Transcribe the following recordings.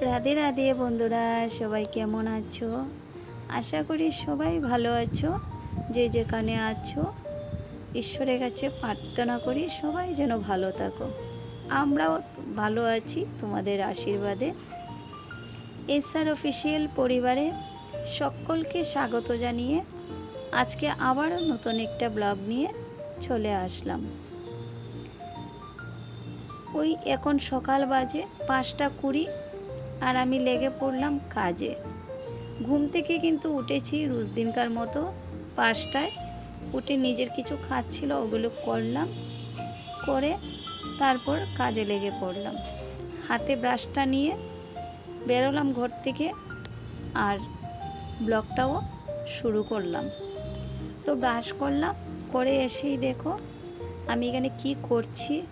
রাধে রাধে বন্ধুরা, সবাই কেমন আছো? আশা করি সবাই ভালো আছো, যে যেখানে আছো। ঈশ্বরের কাছে প্রার্থনা করি সবাই যেন ভালো থাকো। আমরাও ভালো আছি তোমাদের আশীর্বাদে। এসআর অফিসিয়াল পরিবারে সকলকে স্বাগত জানিয়ে আজকে আবারও নতুন একটা ব্লগ নিয়ে চলে আসলাম। ওই এখন সকাল বাজে পাঁচটা কুড়ি। আর আমি লেগে পড়লাম কাজে। ঘুম থেকে কিন্তু উঠেছি রোজ দিনকার মতো, পাঁচটায়। উঠে নিজের কিছু খাচ্ছিল, ওগুলো করলাম, করে তারপর কাজে লেগে পড়লাম। হাতে ব্রাশটা নিয়ে বেরোলাম ঘর থেকে আর ব্লগটাও শুরু করলাম। তো ব্রাশ করলাম, করে এসেই দেখো আমি এখানে কি করছি,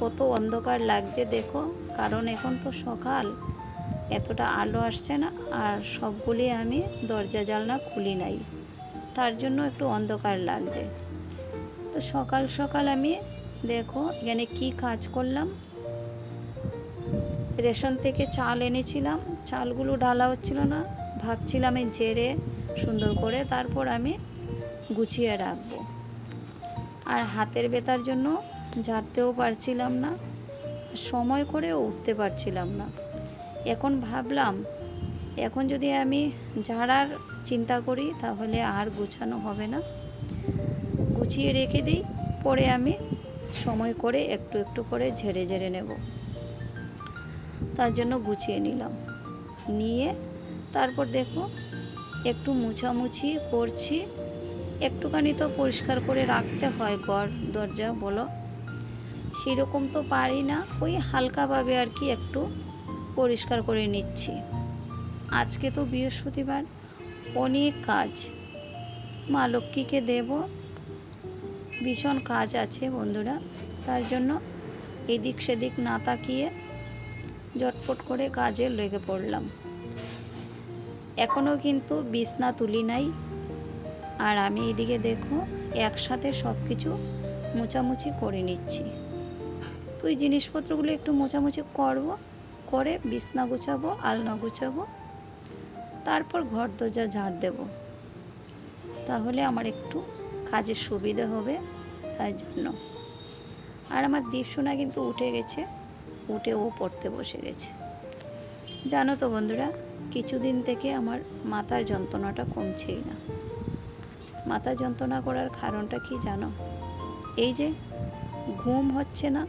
কত অন্ধকার লাগছে দেখো, কারণ এখন তো সকাল। এতটা আলো আসছে না আর সবগুলি আমি দরজা জানলা খুলি নাই। তার জন্য একটু অন্ধকার লাগছে। তো সকাল সকাল আমি দেখো এখানে কি কাজ করলাম। রেশন থেকে চাল এনেছিলাম। চালগুলো ডালা হচ্ছিল না। ভাবছিলাম এই জেরে সুন্দর করে তারপর আমি গুছিয়ে রাখব। আর হাতের বেতার জন্য ঝাড়তেও পারছিলাম না। সময় করেও উঠতে পারছিলাম না। এখন ভাবলাম, এখন যদি আমি ঝাড়ার চিন্তা করি, তাহলে আর গুছানো হবে না। গুছিয়ে রেখে দিই, পরে আমি সময় করে একটু একটু করে ঝেড়ে ঝেড়ে নেব। তার জন্য গুছিয়ে নিলাম। নিয়ে তারপর দেখো, একটু মুছামুছি করছি। একটুখানি তো পরিষ্কার করে রাখতে হয় ঘর, দরজা, বলো। সেরকম তো পারি না, ওই হালকাভাবে আর কি একটু পরিষ্কার করে নিচ্ছি। আজকে তো বৃহস্পতিবার, অনেক কাজ। মা লক্ষ্মীকে দেব। ভীষণ কাজ আছে বন্ধুরা। তার জন্য এদিক সেদিক না তাকিয়ে জটপট করে কাজে লেগে পড়লাম। এখনও কিন্তু বিছনা তুলি নাই। আর আমি এদিকে দেখো, একসাথে সব কিছু মোছামুছি করে নিচ্ছি। তো এই জিনিসপত্রগুলো একটু মোছামুছি করব। করে বিছনা গুছাবো, আলনা গুছাবো, তারপর ঘর দরজা ঝাড় দেব। তাহলে আমার একটু কাজের সুবিধা হবে তাই জন্য। আর আমার দীপসোনা কিন্তু উঠে গেছে, উঠে ও পড়তে বসে গেছে। জানো তো বন্ধুরা, কিছুদিন থেকে আমার মাথার যন্ত্রণাটা কমছেই না। মাথা যন্ত্রণা করার কারণটা কি জানো? এই যে ঘুম হচ্ছে না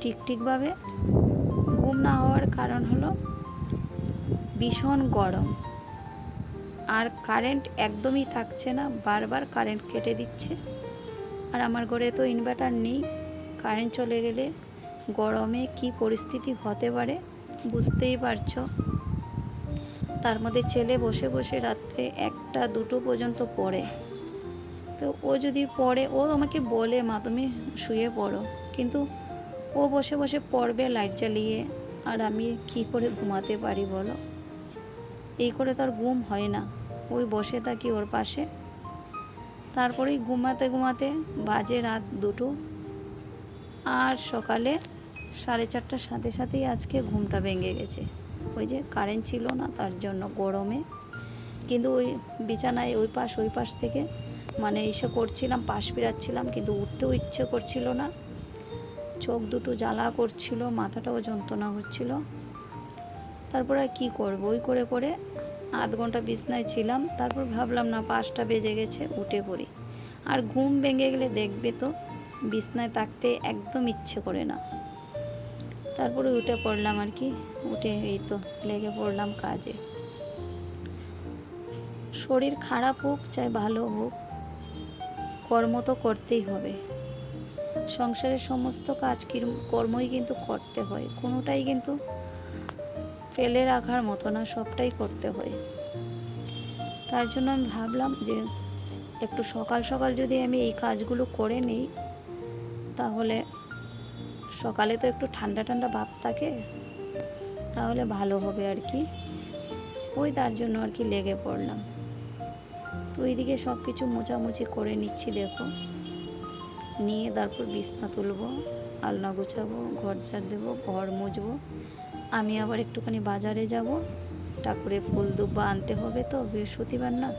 ঠিক ঠিকভাবে ঘুম না হওয়ার কারণ হলো ভীষণ গরম। আর কারেন্ট একদমই থাকছে না, বারবার কারেন্ট কেটে দিচ্ছে। আর আমার ঘরে তো ইনভার্টার নেই কারেন্ট চলে গেলে গরমে কি পরিস্থিতি হতে পারে বুঝতেই পারছ। তার মধ্যে ছেলে বসে বসে রাত্রে একটা, দুটো পর্যন্ত পড়ে। তো ও যদি পড়ে, ও আমাকে বলে, মা তুমি শুয়ে পড়ো। কিন্তু ও বসে বসে পড়বে লাইট জ্বালিয়ে। আর আমি কি করে ঘুমাতে পারি বলো? এই করে তার ঘুম হয় না। ওই বসে থাকি ওর পাশে। তারপরেই ঘুমাতে ঘুমাতে বাজে রাত দুটো। আর সকালে সাড়ে চারটার সাথে সাথেই আজকে ঘুমটা ভেঙে গেছে। ওই যে কারেন্ট ছিল না, তার জন্য গরমে। কিন্তু ওই বিছানায় ওই পাশ ওই পাশ থেকে মানে এসে করছিলাম, পাশ ফিরাচ্ছিলাম, কিন্তু উঠতেও ইচ্ছে করছিল না। চোখ দুটো জ্বালা করছিল, মাথাটাও যন্ত্রণা হচ্ছিল। তারপর আর কী করব? ওই করে করে আধ ঘণ্টা বিছনায় ছিলাম, তারপর ভাবলাম, না, পাঁচটা বেজে গেছে, উঠে পড়ি। আর ঘুম ভেঙে গেলে দেখবে তো, বিছনায় থাকতে একদম ইচ্ছে করে না। তারপরে উঠে পড়লাম আর কি, উঠে এই তো লেগে পড়লাম কাজে। শরীর খারাপ হোক, চাই ভালো হোক, কর্ম তো করতেই হবে। সংসারের সমস্ত কাজ কিরম- কর্মই কিন্তু করতে হয়। কোনোটাই কিন্তু ফেলে রাখার মতো না, সবটাই করতে হয়। তার জন্য আমি ভাবলাম যে একটু সকাল সকাল যদি আমি এই কাজগুলো করে নিই, তাহলে সকালে তো একটু ঠান্ডা ঠান্ডা ভাব থাকে, তাহলে ভালো হবে আর কি। ওই তার জন্য আর কি লেগে পড়লাম। তো ওইদিকে সব কিছু মোছামুছি করে নিচ্ছি, দেখো। নিয়ে তারপর বিছনা তুলবো, আলনা গোছাবো, ঘর ঝাড় দেবো, ঘর মুছবো। আমি আবার একটুখানি বাজারে যাব। ঠাকুরে ফুল দুব্বা আনতে হবে তো, বৃহস্পতিবার না।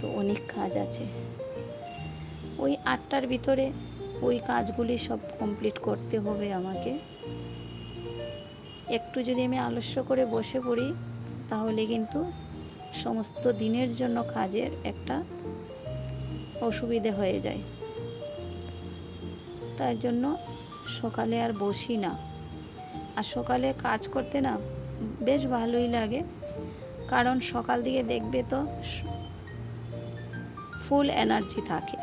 তো অনেক কাজ আছে। ওই আটটার ভিতরে ওই কাজগুলি সব কমপ্লিট করতে হবে আমাকে। একটু যদি আমি আলস্য করে বসে পড়ি, তাহলে কিন্তু সমস্ত দিনের জন্য কাজের একটা অসুবিধে হয়ে যায়। তার জন্য সকালে আর বসি না। আর সকালে কাজ করতে না বেশ ভালোই লাগে। কারণ সকাল দিকে দেখবে তো ফুল এনার্জি থাকে।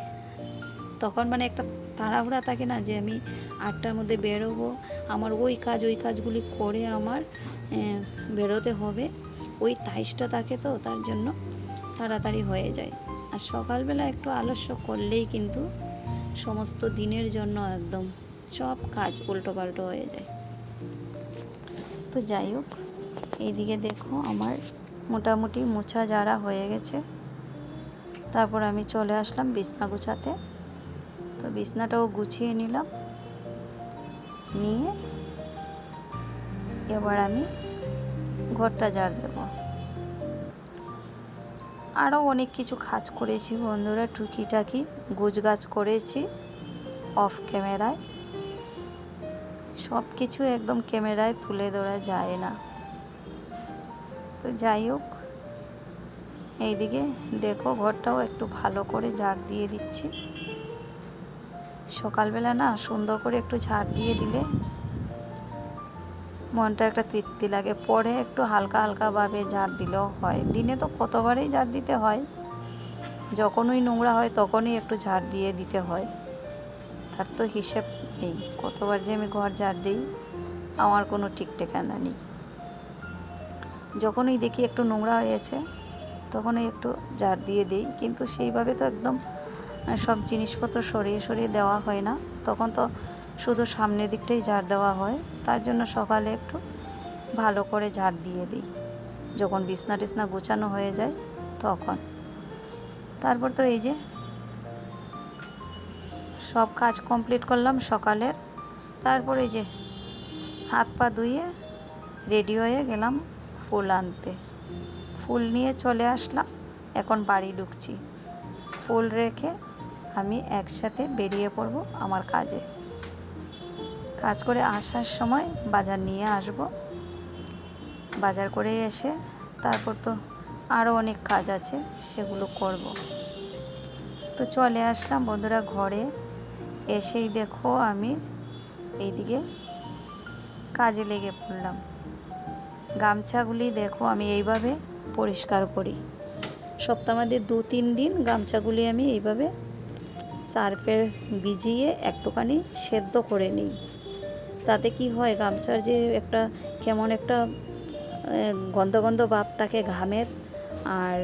তখন মানে একটা তাড়াহুড়া থাকে না যে আমি আটটার মধ্যে বেরোবো, আমার ওই কাজ, ওই কাজগুলি করে আমার বেরোতে হবে। ওই তাইশটা থাকে তো, তার জন্য তাড়াতাড়ি হয়ে যায়। আর সকালবেলা একটু আলস্য করলেই কিন্তু সমস্ত দিনের জন্য একদম সব কাজ উল্টো পাল্টো হয়ে যায়। তো যাই হোক, এইদিকে দেখো আমার মোটামুটি মোছা যারা হয়ে গেছে। তারপর আমি চলে আসলাম বিছনা গুছাতে। তো বিছনাটাও গুছিয়ে নিলাম। নিয়ে এবার আমি ঘরটা ঝাড় দেবো। আরও অনেক কিছু কাজ করেছি বন্ধুরা, টুকিটাকি গুজগাছ করেছি অফ ক্যামেরায় সব কিছু একদম ক্যামেরায় তুলে ধরা যায় না। তো যাই হোক, এইদিকে দেখো ঘরটাও একটু ভালো করে ঝাড় দিয়ে দিচ্ছি। সকালবেলা না সুন্দর করে একটু ঝাড় দিয়ে দিলে মনটা একটা তৃপ্তি লাগে। পরে একটু হালকা হালকাভাবে ঝাড় দিলেও হয়। দিনে তো কতবারই ঝাড় দিতে হয়। যখনই নোংরা হয় তখনই একটু ঝাড় দিয়ে দিতে হয়। তার তো হিসেব নেই। কতবার যে আমি ঘর ঝাড় দিই, আমার কোনো ঠিক ঠিকানা নেই। যখনই দেখি একটু নোংরা হয়েছে, তখনই একটু ঝাড় দিয়ে দিই। কিন্তু সেইভাবে তো একদম সব জিনিসপত্র সরিয়ে সরিয়ে দেওয়া হয় না। তখন তো শুধু সামনের দিকটাই ঝাড় দেওয়া হয়, তার জন্য সকালে একটু ভালো করে ঝাড় দিয়ে দিই। যখন বিছনা টিছনা গোছানো হয়ে যায়, তখন। তারপর তো এই যে সব কাজ কমপ্লিট করলাম সকালের। তারপর এই যে হাত পা ধুয়ে রেডি হয়ে গেলাম ফুল আনতে। ফুল নিয়ে চলে আসলাম, এখন বাড়ি ঢুকছি। ফুল রেখে আমি একসাথে বেরিয়ে পড়ব আমার কাজে। কাজ করে আসার সময় বাজার নিয়ে আসব। বাজার করে এসে তারপর তো আরও অনেক কাজ আছে, সেগুলো করব। তো চলে আসলাম বন্ধুরা ঘরে। এসেই দেখো আমি এইদিকে কাজে লেগে পড়লাম। গামছাগুলি দেখো আমি এইভাবে পরিষ্কার করি। সপ্তাহে দু তিন দিন গামছাগুলি আমি এইভাবে সার্ফের ভিজিয়ে একটুখানি সেদ্ধ করে নিই। তাতে কি হয়? গামছার যে একটা কেমন একটা গন্ধ গন্ধ ভাব থাকে ঘামের, আর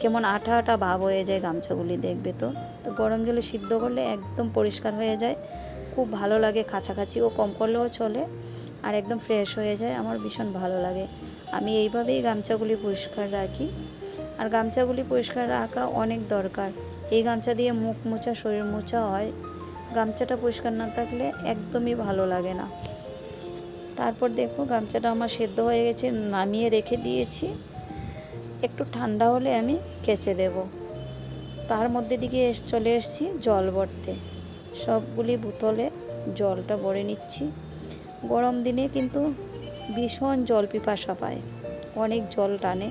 কেমন আঠা আঠা ভাব হয়ে যায় গামছাগুলি দেখবে তো। তো গরম জলে সিদ্ধ করলে একদম পরিষ্কার হয়ে যায়, খুব ভালো লাগে কাছাকাছিও কম করলেও চলে, আর একদম ফ্রেশ হয়ে যায়। আমার ভীষণ ভালো লাগে। আমি এইভাবেই গামছাগুলি পরিষ্কার রাখি। আর গামছাগুলি পরিষ্কার রাখা অনেক দরকার। এই গামছা দিয়ে মুখ মোছা, শরীর মোছা হয়। গামছাটা পরিষ্কার না থাকলে একদমই ভালো লাগে না। তারপর দেখো গামছাটা আমার সেদ্ধ হয়ে গেছে, নামিয়ে রেখে দিয়েছি। একটু ঠান্ডা হলে আমি কেচে দেব। তার মধ্যে দিকে চলে এসেছি জল ভরতে। সবগুলি বোতলে জলটা ভরে নিচ্ছি। গরম দিনে কিন্তু ভীষণ জল পিপাসা পায়, অনেক জল টানে।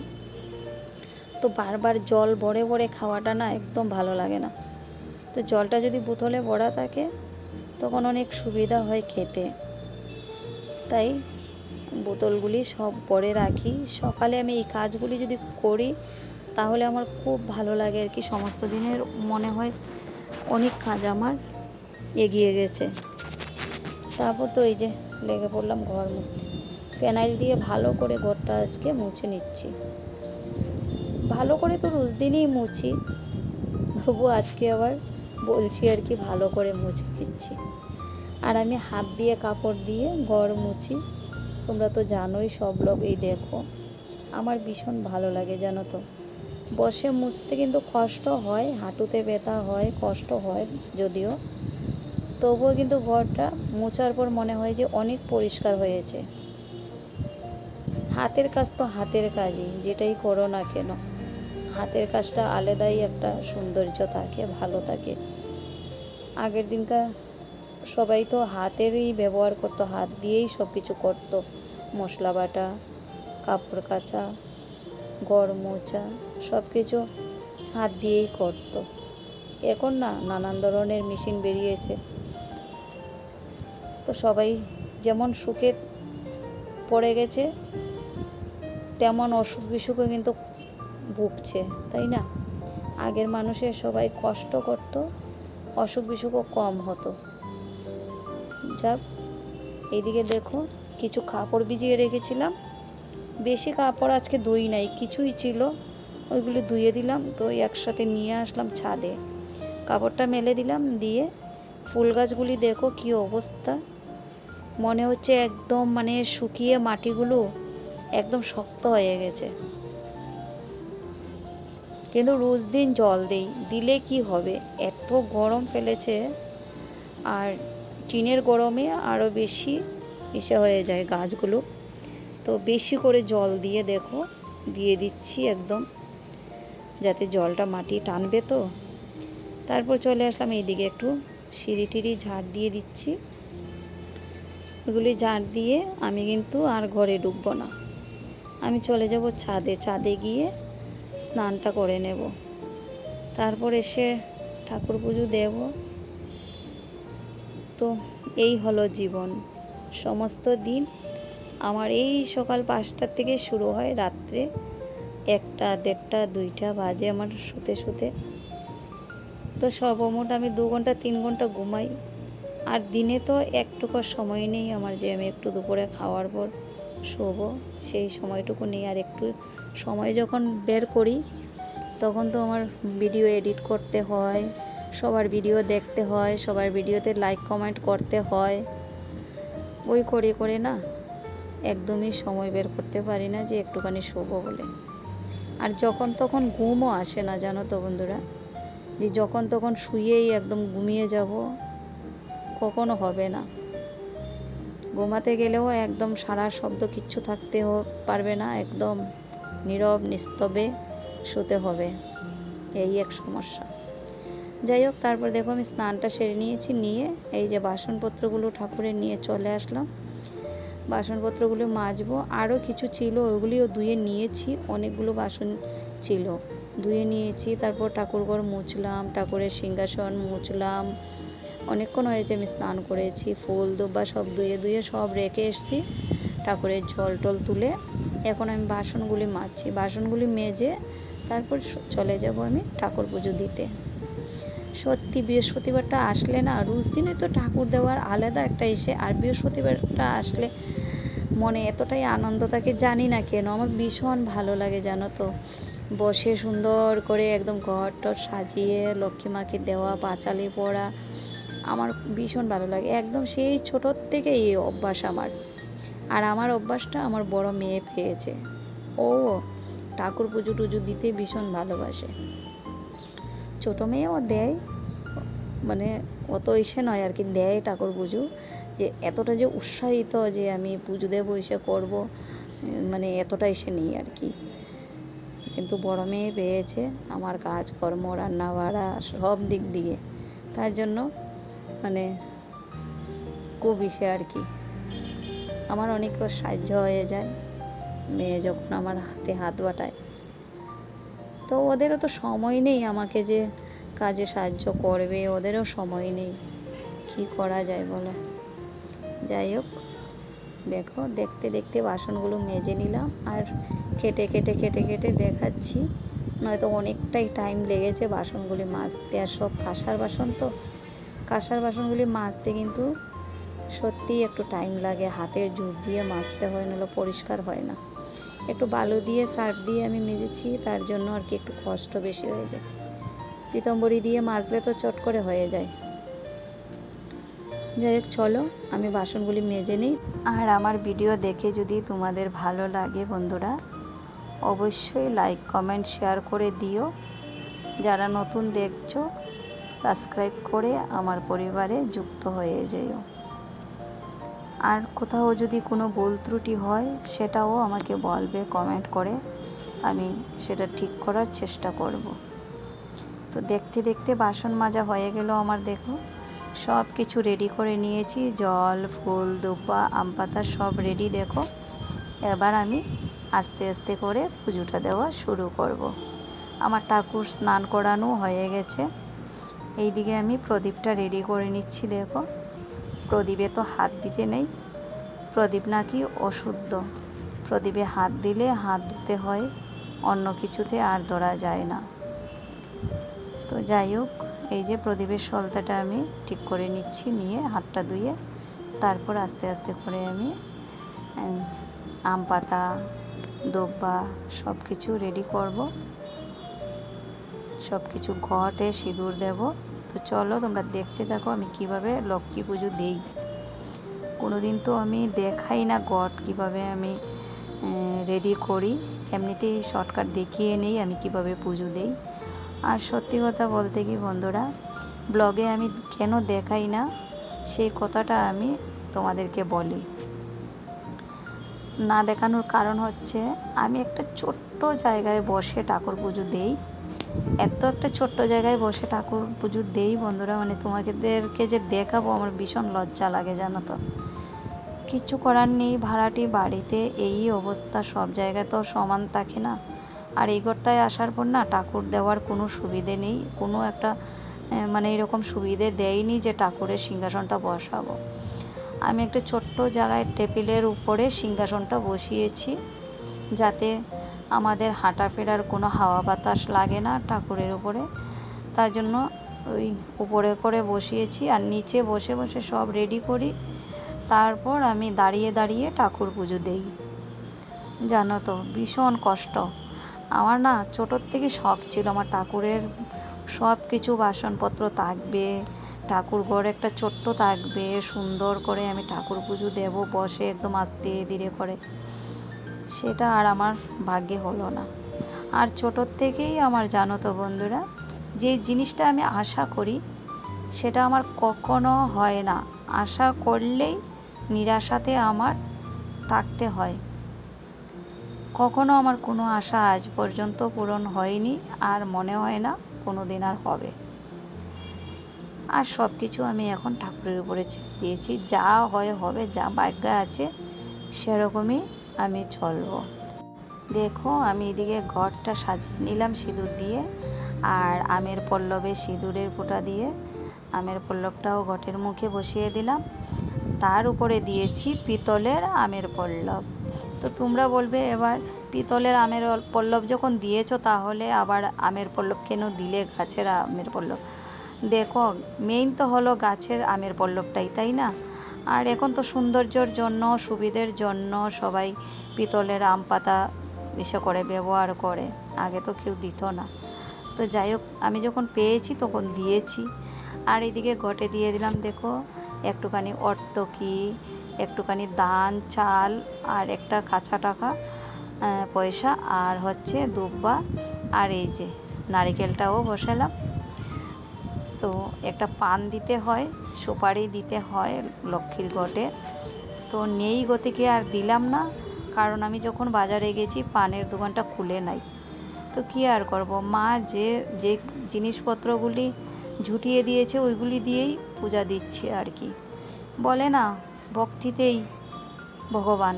তো বারবার জল ভরে ভরে খাওয়াটা না একদম ভালো লাগে না। তো জলটা যদি বোতলে ভরা থাকে, তখন অনেক সুবিধা হয় খেতে। তাই বোতলগুলি সব পরে রাখি। সকালে আমি এই কাজগুলি যদি করি, তাহলে আমার খুব ভালো লাগে আর কি। সমস্ত দিনের মনে হয় অনেক কাজ আমার এগিয়ে গেছে। তারপর তো এই যে লেগে পড়লাম ঘর মুছতে। ফেনাইল দিয়ে ভালো করে ঘরটা আজকে মুছে নিচ্ছি। ভালো করে তো রোজ দিনই মুছি তবু আজকে আবার বলছি আর কি, ভালো করে মুছে দিচ্ছি আর আমি হাত দিয়ে কাপড় দিয়ে গড় মুছি। তোমরা তো জানোই সব লোক, এই দেখো। আমার ভীষণ ভালো লাগে, জানো তো। বসে মুছতে কিন্তু কষ্ট হয়, হাঁটুতে ব্যথা হয়, কষ্ট হয় যদিও। তবুও কিন্তু ঘরটা মোছার পর মনে হয় যে অনেক পরিষ্কার হয়েছে। হাতের কাজ তো হাতের কাজই, যেটাই করো না কেন। হাতের কাজটা আলাদাই একটা সৌন্দর্য থাকে, ভালো থাকে। আগের দিনকার সবাই তো হাতেরই ব্যবহার করতো, হাত দিয়েই সব কিছু করতো। মশলা বাটা, কাপড় কাচা ঘর মোছা সব কিছু হাত দিয়েই করতো। এখন না, নানান ধরনের মেশিন বেরিয়েছে। তো সবাই যেমন সুখে পড়ে গেছে, তেমন অসুখ বিসুখও কিন্তু ভুগছে, তাই না? আগের মানুষের সবাই কষ্ট করত, অসুখ বিসুখও কম হতো। যাক এইদিকে দেখো, কিছু কাপড় ভিজিয়ে রেখেছিলাম। বেশি কাপড় আজকে ধুই নাই, কিছুই ছিল। ওইগুলো ধুয়ে দিলাম তো একসাথে নিয়ে আসলাম ছাদে। কাপড়টা মেলে দিলাম, দিয়ে ফুল গাছগুলি দেখো কি অবস্থা। মনে হচ্ছে একদম মানে শুকিয়ে মাটিগুলো একদম শক্ত হয়ে গেছে। কিন্তু রোজ দিন জল দেই, দিলে কি হবে? এত গরম ফেলেছে, আর টিনের গরমে আরও বেশি ইসে হয়ে যায় গাছগুলো। তো বেশি করে জল দিয়ে দেখো, দিয়ে দিচ্ছি একদম, যাতে জলটা মাটি টানবে তো। তারপর চলে আসলাম এইদিকে একটু সিঁড়ি টিড়ি ঝাড় দিয়ে দিচ্ছি। এগুলি ঝাড় দিয়ে আমি কিন্তু আর ঘরে ঢুকবো না। আমি চলে যাব ছাদে ছাদে গিয়ে স্নানটা করে নেব। তারপর এসে ঠাকুর পুজো দেব। তো এই হলো জীবন। সমস্ত দিন আমার এই সকাল পাঁচটার থেকে শুরু হয় রাত্রে একটা, দেড়টা, দুইটা বাজে আমার শুতে শুতে। তো সর্বমোট আমি দু ঘণ্টা, তিন ঘণ্টা ঘুমাই। আর দিনে তো একটুকু সময় নেই আমার যে আমি একটু দুপুরে খাওয়ার পর শোবো, সেই সময়টুকু নেই। আর একটু সময় যখন বের করি, তখন তো আমার ভিডিও এডিট করতে হয়, সবার ভিডিও দেখতে হয়, সবার ভিডিওতে লাইক কমেন্ট করতে হয়। ওই করে করে না একদমই সময় বের করতে পারি না যে একটুখানি শোবো বলে। আর যখন তখন ঘুমও আসে না, জানো তো বন্ধুরা? যে যখন তখন শুয়েই একদম ঘুমিয়ে যাব, কখনো হবে না। ঘুমাতে গেলেও একদম সারা শব্দ কিচ্ছু থাকতে পারবে না, একদম নীরব নিস্তবে শুতে হবে। এই এক সমস্যা। যাই হোক, তারপর দেখো আমি স্নানটা সেরে নিয়েছি, নিয়ে এই যে বাসনপত্রগুলো ঠাকুরের নিয়ে চলে আসলাম। বাসনপত্রগুলো মাজবো। আরও কিছু ছিল, ওগুলিও ধুয়ে নিয়েছি। অনেকগুলো বাসন ছিল, ধুয়ে নিয়েছি। তারপর ঠাকুরঘর মুছলাম, ঠাকুরের সিংহাসন মুছলাম। অনেকক্ষণ হয়েছে আমি স্নান করেছি, ফুল দুব্বা সব ধুয়ে ধুয়ে সব রেখে এসেছি। ঠাকুরের জল টল তুলে এখন আমি বাসনগুলি মাজছি। বাসনগুলি মেজে তারপর চলে যাব আমি ঠাকুর পুজো দিতে। সত্যি বৃহস্পতিবারটা আসলে না, রোজ দিনে তো ঠাকুর দেওয়ার আলাদা একটা এসে আর বৃহস্পতিবারটা আসলে মনে এতটাই আনন্দ থাকে, জানি না কেন। আমার ভীষণ ভালো লাগে, জানো তো। বসে সুন্দর করে একদম ঘর টর সাজিয়ে লক্ষ্মী মাকে দেওয়া, পাঁচালি পড়া, আমার ভীষণ ভালো লাগে। একদম সেই ছোটোর থেকে এই অভ্যাস আমার। আর আমার অভ্যাসটা আমার বড় মেয়ে পেয়েছে। ও ঠাকুর পুজো টুজো দিতে ভীষণ ভালোবাসে। ছোটো মেয়েও দেয় মানে অত ইসে নয় আর কি, দেয় ঠাকুর পুজো। যে এতটা যে উৎসাহিত যে আমি পুজো দেবো, এসে করব মানে এতটা এসে নেই আর কি। কিন্তু বড় মেয়ে পেয়েছে, আমার কাজকর্ম রান্না বাড়া সব দিক দিয়ে। তার জন্য মানে খুব ইসে আর কি। আমার অনেক সাহায্য হয়ে যায়। মেয়ে যখন আমার হাতে হাত বাটায়। তো ওদেরও তো সময় নেই আমাকে যে কাজে সাহায্য করবে, ওদেরও সময় নেই। কি করা যায় বলো? যাই হোক, দেখো, দেখতে দেখতে বাসনগুলো মেজে নিলাম আর কেটে কেটে কেটে কেটে দেখাচ্ছি। নয়তো অনেকটাই টাইম লেগেছে বাসনগুলি মাজতে। আর সব কাঁসার বাসন তো, কাঁসার বাসনগুলি মাজতে কিন্তু সত্যিই একটু টাইম লাগে, হাতের জোর দিয়ে মাজতে হয়, নাহলে পরিষ্কার হয় না। একটু বালু দিয়ে সার্ফ দিয়ে আমি মেজেছি, তার জন্য আর কি একটু কষ্ট বেশি হয়ে যায়। পিতম্বরি দিয়ে মাজলে তো চট করে হয়ে যায়। যাই হোক, চলো, আমি বাসনগুলি মেজে নিই। আর আমার ভিডিও দেখে যদি তোমাদের ভালো লাগে বন্ধুরা, অবশ্যই লাইক কমেন্ট শেয়ার করে দিও। যারা নতুন দেখছ সাবস্ক্রাইব করে আমার পরিবারে যুক্ত হয়ে যেও। আর কোথাও যদি কোনো ভুল ত্রুটি হয়, সেটাও আমাকে বলবে কমেন্ট করে। আমি সেটা ঠিক করার চেষ্টা করব। তো দেখতে দেখতে বাসন মাজা হয়ে গেল আমার, দেখো। সব কিছু রেডি করে নিয়েছি। জল, ফুল, দুব্বা, আম পাতা সব রেডি দেখো। এবার আমি আস্তে আস্তে করে পুজোটা দেওয়া শুরু করব। আমার ঠাকুর স্নান করানো হয়ে গেছে। এইদিকে আমি প্রদীপটা রেডি করে নিচ্ছি, দেখো। প্রদীপে তো হাত দিতে নেই। প্রদীপ নাকি অশুদ্ধ। প্রদীপে হাত দিলে হাত ধুতে হয়, অন্য কিছুতে আর ধরা যায় না। তো যাই হোক, এই যে প্রদীপের সলতাটা আমি ঠিক করে নিচ্ছি, নিয়ে হাতটা ধুয়ে তারপর আস্তে আস্তে করে আমি আম পাতা, দোব্বা সব কিছু রেডি করব। সব কিছু ঘটে সিঁদুর দেব। তো চলো তোমরা দেখতে থাকো আমি কীভাবে লক্ষ্মী পুজো দেই। কোনো দিন তো আমি দেখাই না গট কীভাবে আমি রেডি করি। এমনিতেই শর্টকাট দেখিয়ে নেই আমি কীভাবে পুজো দেই। আর সত্যি কথা বলতে কি বন্ধুরা ব্লগে আমি কেন দেখাই না, সেই কথাটা আমি তোমাদেরকে বলি। না দেখানোর কারণ হচ্ছে, আমি একটা ছোট্ট জায়গায় বসে ঠাকুর পুজো দেই। এত একটা ছোট্ট জায়গায় বসে ঠাকুর পুজো দেই বন্ধুরা মানে তোমাদেরকে যে দেখাবো আমার ভীষণ লজ্জা লাগে, জানো তো। কিছু করার নেই, ভাড়াটি বাড়িতে এই অবস্থা, সব জায়গায় তো সমান থাকে না। আর এই ঘরটায় আসার পর না ঠাকুর দেওয়ার কোনো সুবিধে নেই, কোনো একটা মানে এরকম সুবিধে দেয়নি যে ঠাকুরের সিংহাসনটা বসাবো। আমি একটা ছোট্ট জায়গায় টেবিলের উপরে সিংহাসনটা বসিয়েছি, যাতে আমাদের হাঁটা ফেরার কোনো হাওয়া বাতাস লাগে না ঠাকুরের উপরে। তার জন্য ওই উপরে করে বসিয়েছি আর নিচে বসে বসে সব রেডি করি। তারপর আমি দাঁড়িয়ে দাঁড়িয়ে ঠাকুর পুজো দেই। জানো তো, ভীষণ কষ্ট। আমার না ছোটোর থেকে শখ ছিল আমার ঠাকুরের সব কিছু বাসনপত্র থাকবে, ঠাকুর ঘর একটা ছোট্ট থাকবে, সুন্দর করে আমি ঠাকুর পুজো দেব, বসে একদম আস্তে ধীরে করে। সেটা আর আমার ভাগ্যে হলো না। আর ছোটোর থেকেই আমার জানো তো বন্ধুরা, যে জিনিসটা আমি আশা করি, সেটা আমার কখনো হয় না। আশা করলেই নিরাশাতে আমার থাকতে হয়। কখনো আমার কোনো আশা আজ পর্যন্ত পূরণ হয়নি, আর মনে হয় না কোনো দিন আর হবে। আর সব কিছু আমি এখন ঠাকুরের উপরে দিয়েছি। যা হয় হবে, যা ভাগ্য আছে, সেরকমই আমি চলবো। দেখো, আমি এদিকে ঘরটা সাজিয়ে নিলাম সিঁদুর দিয়ে আর আমের পল্লবে সিঁদুরের ফোঁটা দিয়ে। আমের পল্লবটাও ঘটের মুখে বসিয়ে দিলাম। তার উপরে দিয়েছি পিতলের আমের পল্লব। তো তোমরা বলবে, এবার পিতলের আমের পল্লব যখন দিয়েছ, তাহলে আবার আমের পল্লব কেন দিলে গাছের আমের পল্লব? দেখো মেইন তো হলো গাছের আমের পল্লবটাই, তাই না? আর এখন তো সৌন্দর্যর জন্য, সুবিধের জন্য সবাই পিতলের আম পাতা এসে করে, ব্যবহার করে। আগে তো কেউ দিত না। তো যাই হোক, আমি যখন পেয়েছি তখন দিয়েছি। আর এদিকে ঘটে দিয়ে দিলাম, দেখো, একটুখানি অর্তকি একটুখানি দান, চাল আর একটা কাঁচা টাকা পয়সা আর হচ্ছে দুব্বা। আর এই যে নারিকেলটাও বসালাম। তো একটা পান দিতে হয়, সুপারি দিতে হয় লক্ষ্মীর গটে। তো নেই গতিকে আর দিলাম না, কারণ আমি যখন বাজারে গেছি পানের দোকানটা খুলে নাই। তো কী আর করব? মা যে যে জিনিসপত্রগুলি ঝুটিয়ে দিয়েছে ওইগুলি দিয়েই পূজা দিচ্ছি আর কি। বলে না, ভক্তিতেই ভগবান।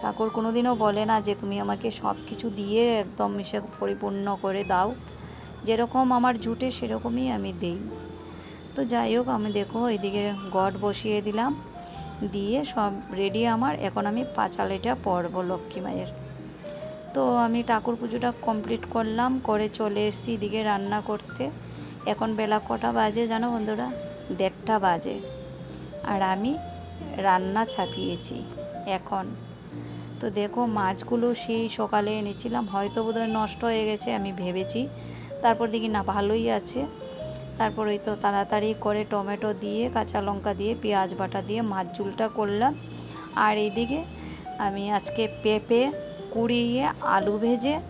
ঠাকুর কোনোদিনও বলে না যে তুমি আমাকে সব কিছু দিয়ে একদম সে পরিপূর্ণ করে দাও। যেরকম আমার জুটে সেরকমই আমি দেই। তো যাই হোক, আমি দেখো এদিকে গড বসিয়ে দিলাম। দিয়ে সব রেডি আমার। এখন আমি পাঁচালিটা পরবো লক্ষ্মী মায়ের। তো আমি ঠাকুর পুজোটা কমপ্লিট করলাম, করে চলে এসেছি এদিকে রান্না করতে। এখন বেলা কটা বাজে জানো বন্ধুরা? দেড়টা বাজে। আর আমি রান্না ছাপিয়েছি এখন। তো দেখো মাছগুলো সেই সকালে এনেছিলাম। হয়তো বোধহয় নষ্ট হয়ে গেছে, আমি ভেবেছি। তারপর দেখি না, ভালোই আছে। তারপর ওই তো তাড়াতাড়ি করে টমেটো দিয়ে, কাঁচা লঙ্কা দিয়ে, পেঁয়াজ বাটা দিয়ে, মাছ ঝুলটা করলাম। আর এইদিকে আমি আজকে পেঁপে, কুড়িয়ে, আলু ভেজে,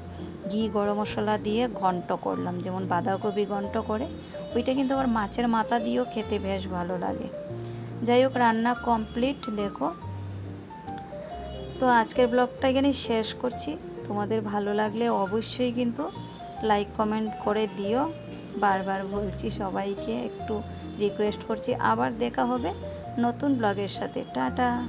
ঘি, গরম মশলা দিয়ে ঘন্ট করলাম। যেমন বাঁধাকপি ঘন্ট করে, ওইটা কিন্তু আবার মাছের মাথা দিয়েও খেতে বেশ ভালো লাগে। যাই হোক, রান্না কমপ্লিট, দেখো। তো আজকের ব্লগটা এখানে শেষ করছি। তোমাদের ভালো লাগলে অবশ্যই কিন্তু লাইক কমেন্ট করে দিও। বারবার বলছি সবাইকে, একটু রিকোয়েস্ট করছি। আবার দেখা হবে নতুন ব্লগের সাথে। টাটা।